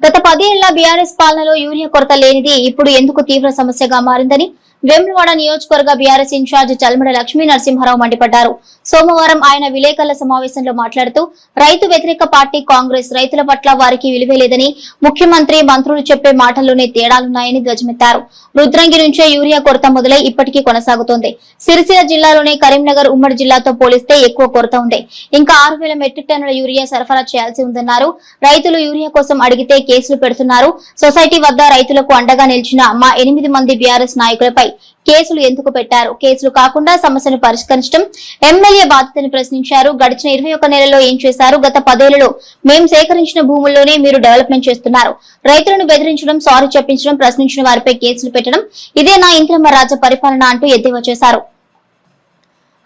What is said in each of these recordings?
గత పదేళ్ళ బీఆర్ఎస్ పాలనలో యూరియా కొరత లేనిది ఇప్పుడు ఎందుకు తీవ్ర సమస్యగా మారిందని వేములవాడ నియోజకవర్గ బీఆర్ఎస్ ఇన్ఛార్జ్ చల్మడ లక్ష్మీ నరసింహారావు మండిపడ్డారు. సోమవారం ఆయన విలేకరుల సమావేశంలో మాట్లాడుతూ రైతు వ్యతిరేక పార్టీ కాంగ్రెస్ రైతుల పట్ల వారికి విలువేలేదని ముఖ్యమంత్రి మంత్రులు చెప్పే మాటల్లోనే తేడాలున్నాయని ధ్వజమెత్తారు. రుద్రంగి నుంచే యూరియా కొరత మొదలై ఇప్పటికీ కొనసాగుతోంది. సిరిసిల్ల జిల్లాలోనే కరీంనగర్ ఉమ్మడి జిల్లాతో పోలిస్తే ఎక్కువ కొరత ఉంది. ఇంకా ఆరు వేల మెట్రిక్ టన్నుల యూరియా సరఫరా చేయాల్సి ఉందన్నారు. రైతులు యూరియా కోసం అడిగితే కేసులు పెడుతున్నారు. సొసైటీ వద్ద రైతులకు అండగా నిలిచిన మా ఎనిమిది మంది బీఆర్ఎస్ నాయకులపై కేసులు ఎందుకు పెట్టారు? కేసులు కాకుండా సమస్యను పరిష్కరించడం. ఎమ్మెల్యే బాధ్యతను ప్రశ్నించారు. గడిచిన ఇరవై ఒక్క నెలలో ఏం చేశారు? గత పదేళ్ళలో మేము సేకరించిన భూముల్లోనే మీరు డెవలప్మెంట్ చేస్తున్నారు. రైతులను బెదిరించడం సారీ చెప్పించడం ప్రశ్నించిన వారిపై కేసులు పెట్టడం ఇదే నా ఇంద్రమ్మ రాజ పరిపాలన అంటూ ఎద్దేవా చేశారు.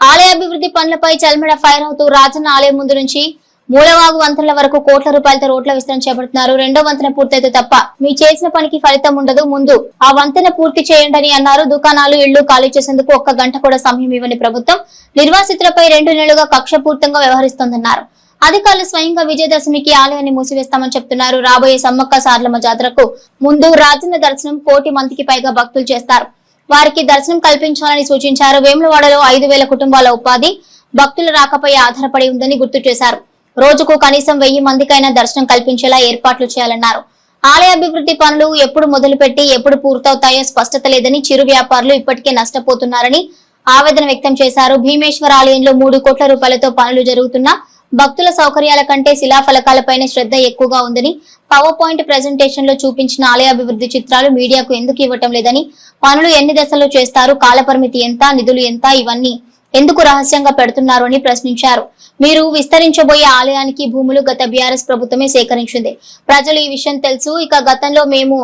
ఆలయ అభివృద్ధి పనులపై చల్మడ ఫైర్ అవుతూ రాజన్న ఆలయం ముందు నుంచి మూలవాగు వంతెనల వరకు కోట్ల రూపాయలతో రోడ్ల విస్తరణ చేపడుతున్నారు. రెండో వంతెన పూర్తయితే తప్ప మీ చేసిన పనికి ఫలితం ఉండదు ముందు. ఆ వంతెన పూర్తి చేయండి అని అన్నారు. దుకాణాలు ఇళ్ళు ఖాళీ చేసేందుకు ఒక్క గంట కూడా సమయం ఇవ్వని ప్రభుత్వం నిర్వాసితులపై రెండు నెలలుగా కక్షపూర్తంగా వ్యవహరిస్తోందన్నారు. అధికారులు స్వయంగా విజయదశమికి ఆలయాన్ని మూసివేస్తామని చెప్తున్నారు. రాబోయే సమ్మక్క సార్లమ్మ జాతరకు ముందు రాజన్న దర్శనం కోటి మందికి పైగా భక్తులు చేస్తారు. వారికి దర్శనం కల్పించాలని సూచించారు. వేములవాడలో ఐదు వేల కుటుంబాల ఉపాధి భక్తుల రాకపై ఆధారపడి ఉందని గుర్తు చేశారు. రోజుకు కనీసం వెయ్యి మందికైనా దర్శనం కల్పించేలా ఏర్పాట్లు చేయాలన్నారు. ఆలయ అభివృద్ధి పనులు ఎప్పుడు మొదలుపెట్టి ఎప్పుడు పూర్తవుతాయో స్పష్టత లేదని చిరు వ్యాపారులు ఇప్పటికే నష్టపోతున్నారని ఆవేదన వ్యక్తం చేశారు. భీమేశ్వర ఆలయంలో మూడు కోట్ల రూపాయలతో పనులు జరుగుతున్నా భక్తుల సౌకర్యాల కంటే శిలాఫలకాలపైన శ్రద్ధ ఎక్కువగా ఉందని పవర్ పాయింట్ ప్రెజెంటేషన్లో చూపించిన ఆలయ అభివృద్ధి చిత్రాలు మీడియాకు ఎందుకు ఇవ్వటం లేదని పనులు ఎన్ని దశల్లో చేస్తారు కాలపరిమితి ఎంత నిధులు ఎంత ఇవన్నీ ఎందుకు రహస్యంగా పెడుతున్నారు అని ప్రశ్నించారు. మీరు విస్తరించబోయే ఆలయానికి భూములు గత బీఆర్ఎస్ ప్రభుత్వమే సేకరించింది. ప్రజలు ఈ విషయం తెలుసు. ఇక గతంలో మేము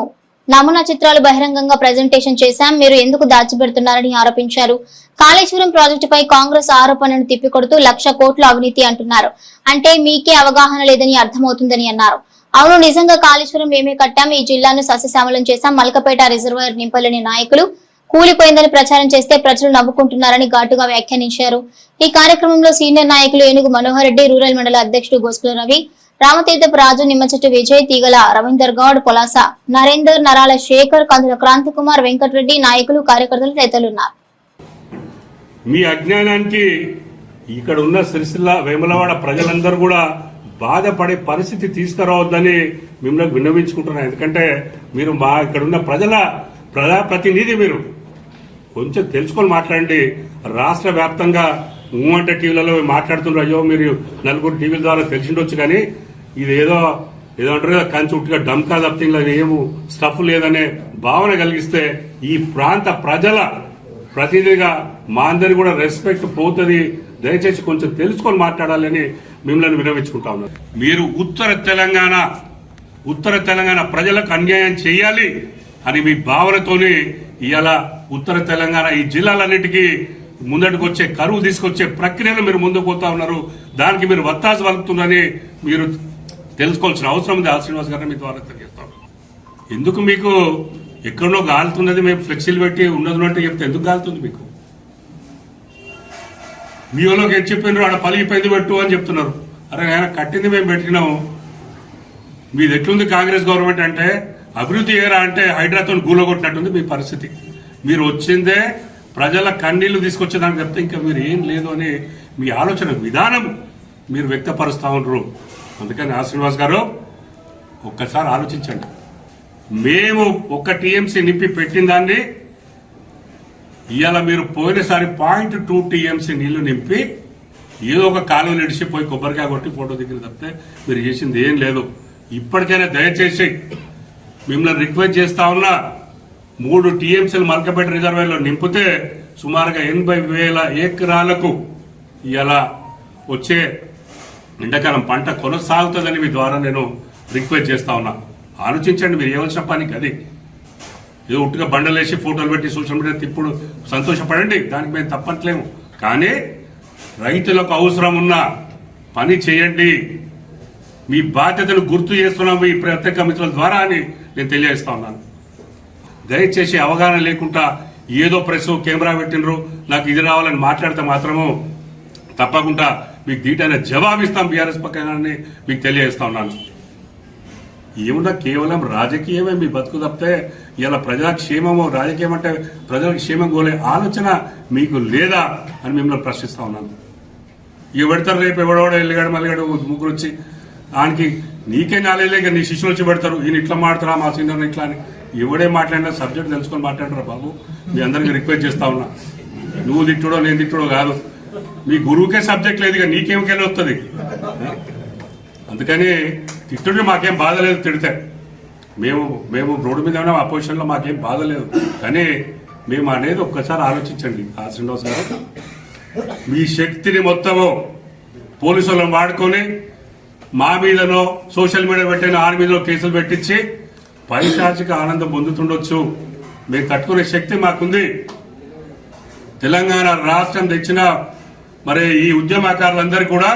నమూనా చిత్రాలు బహిరంగంగా ప్రజెంటేషన్ చేశాం. మీరు ఎందుకు దాచిపెడుతున్నారని ఆరోపించారు. కాళేశ్వరం ప్రాజెక్టుపై కాంగ్రెస్ ఆరోపణను తిప్పికొడుతూ లక్ష కోట్ల అవినీతి అంటున్నారు. అంటే మీకే అవగాహన లేదని అర్థమవుతుందని అన్నారు. అవును నిజంగా కాళేశ్వరం మేమే కట్టాం. ఈ జిల్లాను సస్యశ్యామలం చేశాం. మలకపేట రిజర్వాయర్ నింపలేని నాయకులు కూలిపోయిందని ప్రచారం చేస్తే ప్రజలు నవ్వుకుంటున్నారని ఘాటుగా వ్యాఖ్యానించారు. ఈ కార్యక్రమంలో సీనియర్ నాయకులు ఏనుగు మనోహర్ రెడ్డి రూరల్ మండల అధ్యక్షుడు గోస్కుల రవి రామతీర్థపు రాజు నిమ్మచెట్టు విజయ్ తీగల రవీందర్ గౌడ్ పొలాస నరేందర్ నరాల శేఖర్ కందుల క్రాంతి కుమార్ వెంకటరెడ్డి నాయకులు కార్యకర్తలు తదితరులున్నారు మీ అజ్ఞానానికి ఇక్కడ ఉన్న సిరిసిల్ల వేములవాడ ప్రజలందరూ కూడా బాధపడే పరిస్థితి తీసుకురావద్దని మిమ్మల్ని విన్నవించుకుంటున్నాను. ఎందుకంటే మీరు మా ఇక్కడ ఉన్న ప్రజల ప్రజాప్రతినిధి మీరు. కొంచెం తెలుసుకొని మాట్లాడండి. రాష్ట్ర వ్యాప్తంగా మూమెంట్ టీవీలలో మాట్లాడుతున్నారు అయ్యో మీరు నలుగురు టీవీల ద్వారా తెలిసిండొచ్చు కానీ ఇది ఏదో ఏదో అంటారు కదా కంచి ఉట్టిగా డంకా తప్పింగ్ ఏమో స్టఫ్ లేదనే భావన కలిగిస్తే ఈ ప్రాంత ప్రజల ప్రతినిధిగా మా అందరి కూడా రెస్పెక్ట్ పోతుంది. దయచేసి కొంచెం తెలుసుకొని మాట్లాడాలని మిమ్మల్ని వినవించుకుంటా ఉన్నారు మీరు ఉత్తర తెలంగాణ ఉత్తర తెలంగాణ ప్రజలకు అన్యాయం చేయాలి అని మీ భావనతోని ఇలా ఉత్తర తెలంగాణ ఈ జిల్లాలన్నిటికీ ముందటికి వచ్చే కరువు తీసుకొచ్చే ప్రక్రియను మీరు ముందుకు పోతా ఉన్నారు. దానికి మీరు వత్తాసు పలుకుతున్నారని మీరు తెలుసుకోవాల్సిన అవసరం ఉంది. ఆ శ్రీనివాస్ గారిని మీ ద్వారా తెలియజేస్తాం ఎందుకు మీకు ఎక్కడో గాలుతున్నది? మేము ఫ్లెక్సీలు పెట్టి ఉన్నది అంటే చెప్తే ఎందుకు గాలుతుంది మీకు? మీ వాళ్ళకి ఏం చెప్పినారు? ఆడ పలిగిపోయింది పెట్టు అని చెప్తున్నారు. అరే ఆయన కట్టింది మేము పెట్టినాము మీది ఎట్లుంది కాంగ్రెస్ గవర్నమెంట్ అంటే అభివృద్ధి ఏరా అంటే హైదరాబాద్ గూలగొట్టినట్టుంది మీ పరిస్థితి. మీరు వచ్చిందే ప్రజల కన్నీళ్ళు తీసుకొచ్చేదానికి చెప్తే ఇంకా మీరు ఏం లేదు అని మీ ఆలోచన విధానం మీరు వ్యక్తపరుస్తూ ఉంటారు అందుకని ఆ శ్రీనివాస్ గారు ఒక్కసారి ఆలోచించండి. మేము ఒక్క టీఎంసీ నింపి పెట్టిన దాన్ని ఇవాళ మీరు పోయినసారి పాయింట్ టూ టీఎంసీ నీళ్ళు నింపి ఏదో ఒక కాలువ నిడిచిపోయి కొబ్బరికాయ కొట్టి ఫోటో దిగిన తప్పితే మీరు చేసింది ఏం లేదు. ఇప్పటికైనా దయచేసి మిమ్మల్ని రిక్వెస్ట్ చేస్తా ఉన్నా మూడు టీఎంసీలు మల్కపేట రిజర్వాయర్లో నింపితే సుమారుగా ఎనభై వేల ఎకరాలకు ఇలా వచ్చే ఎండాకాలం పంట కొనసాగుతుందని మీ ద్వారా నేను రిక్వెస్ట్ చేస్తా ఉన్నా. ఆలోచించండి మీరు ఏమని చెప్పానికి అది. ఏదో ఉట్టుగా బండలేసి ఫోటోలు పెట్టి సోషల్ మీడియా తిప్పుడు సంతోషపడండి దానికి మేము తప్పట్లేము. కానీ రైతులకు అవసరం ఉన్న పని చేయండి. మీ బాధ్యతను గుర్తు చేస్తున్నాం ఈ ప్రత్యేక మిత్రుల ద్వారా అని నేను తెలియజేస్తా ఉన్నాను. దయచేసి అవగాహన లేకుండా ఏదో ప్రెస్ కెమెరా పెట్టినరు. నాకు ఇది రావాలని మాట్లాడితే మాత్రము తప్పకుండా మీకు దీటైన జవాబిస్తాం బీఆర్ఎస్ పక్కన మీకు తెలియజేస్తా ఉన్నాను. ఏమున్నా కేవలం రాజకీయమే మీ బతుకు తప్పితే ఇలా ప్రజాక్షేమము రాజకీయం అంటే ప్రజల క్షేమం కోలే ఆలోచన మీకు లేదా అని మిమ్మల్ని ప్రశ్నిస్తా ఉన్నాను. ఇక పెడతారు రేపు ఎవడోడో ఎల్లిగాడు మల్లిగాడు ముగ్గురు వచ్చి ఆయనకి నీకే నాలేలేక నీ శిష్యులు వచ్చి పెడతారు. ఈయన ఇట్లా మాడతారా మా సీనియర్ ఇట్లా అని. ఎవడే మాట్లాడినా సబ్జెక్ట్ తెలుసుకొని మాట్లాడరా బాబు? మీ అందరికీ రిక్వెస్ట్ చేస్తా ఉన్నా. నువ్వు తిట్టుడో నేను తిట్టుడో కాదు. మీ గురువుకే సబ్జెక్ట్ లేదు ఇక నీకేమికెళ్ళి వస్తుంది. అందుకని తిట్టుడు మాకేం బాధ లేదు తిడితే. మేము మేము రోడ్డు మీద ఉన్నాం అపోజిషన్లో మాకేం బాధ లేదు. కానీ మేము అనేది ఒక్కసారి ఆలోచించండి. ఆ శ్రీనివాస్ గారు మీ శక్తిని మొత్తము పోలీసు వాళ్ళని వాడుకొని మా మీదనో సోషల్ మీడియా పెట్టిన ఆర్మీలో కేసులు పెట్టించి పైశాచిక ఆనందం పొందుతుండొచ్చు. మేము తట్టుకునే శక్తి మాకుంది. తెలంగాణ రాష్ట్రం తెచ్చిన మరి ఈ ఉద్యమకారులందరూ కూడా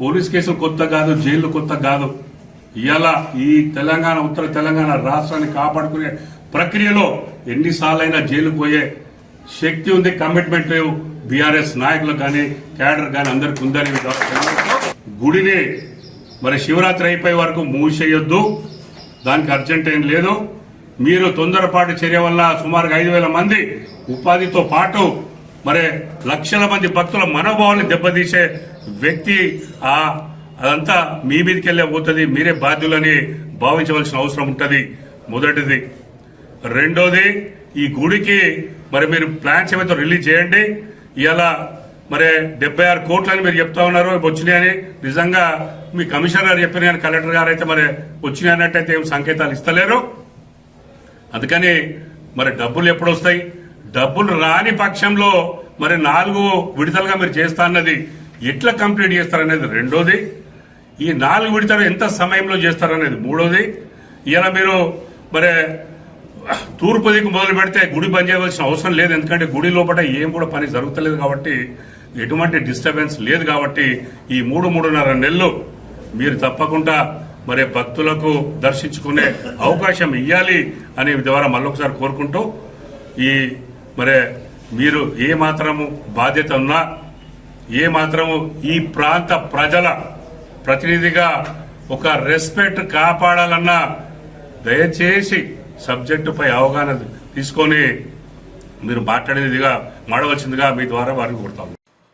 పోలీస్ కేసు కొత్త కాదు జైలు కొత్త కాదు. ఇలా ఈ తెలంగాణ ఉత్తర తెలంగాణ రాష్ట్రాన్ని కాపాడుకునే ప్రక్రియలో ఎన్నిసార్లైనా జైలు పోయే శక్తి ఉంది కమిట్మెంట్ లేవు. బీఆర్ఎస్ నాయకులకు కానీ క్యాడర్ కానీ అందరికి ఉందని గుడిని మరి శివరాత్రి అయిపోయే వరకు మూసేయొద్దు. దానికి అర్జెంట్ ఏం లేదు. మీరు తొందరపాటు చర్య వల్ల సుమారుగా ఐదు వేల మంది ఉపాధితో పాటు మరి లక్షల మంది భక్తుల మనోభావాన్ని దెబ్బతీసే వ్యక్తి ఆ అదంతా మీ మీదకి వెళ్ళే పోతుంది. మీరే బాధ్యులని భావించవలసిన అవసరం ఉంటుంది. మొదటిది. రెండోది ఈ గుడికి మరి మీరు ప్లాన్స్ ఏమైతే రిలీజ్ చేయండి. ఇలా మరి డెబ్బై ఆరు కోట్లని మీరు చెప్తా ఉన్నారు వచ్చినాయని. నిజంగా మీ కమిషనర్ గారు చెప్పిన కానీ కలెక్టర్ గారు అయితే మరి వచ్చినాయి అన్నట్టయితే ఏం సంకేతాలు ఇస్తలేరు. అందుకని మరి డబ్బులు ఎప్పుడు వస్తాయి? డబ్బులు రాని పక్షంలో మరి నాలుగు విడతలుగా మీరు చేస్తా అన్నది ఎట్లా కంప్లీట్ చేస్తారనేది రెండోది. ఈ నాలుగు విడతలు ఎంత సమయంలో చేస్తారనేది మూడోది. ఇలా మీరు మరి తూర్పు దిక్కు మొదలు పెడితే గుడి బంద్ చేయవలసిన అవసరం లేదు ఎందుకంటే గుడి లోపల ఏం కూడా పని జరుగుతలేదు కాబట్టి ఎటువంటి డిస్టర్బెన్స్ లేదు కాబట్టి ఈ మూడు మూడున్నర నెలలు మీరు తప్పకుండా మరి భక్తులకు దర్శించుకునే అవకాశం ఇవ్వాలి అనే ద్వారా మళ్ళొకసారి కోరుకుంటూ ఈ మరి మీరు ఏ మాత్రము బాధ్యత ఉన్నా ఏ మాత్రము ఈ ప్రాంత ప్రజల ప్రతినిధిగా ఒక రెస్పెక్ట్ కాపాడాలన్నా దయచేసి సబ్జెక్టుపై అవగాహన తీసుకొని మీరు మాట్లాడేదిగా మాడవలసిందిగా మీ ద్వారా వారిని కోరుతాము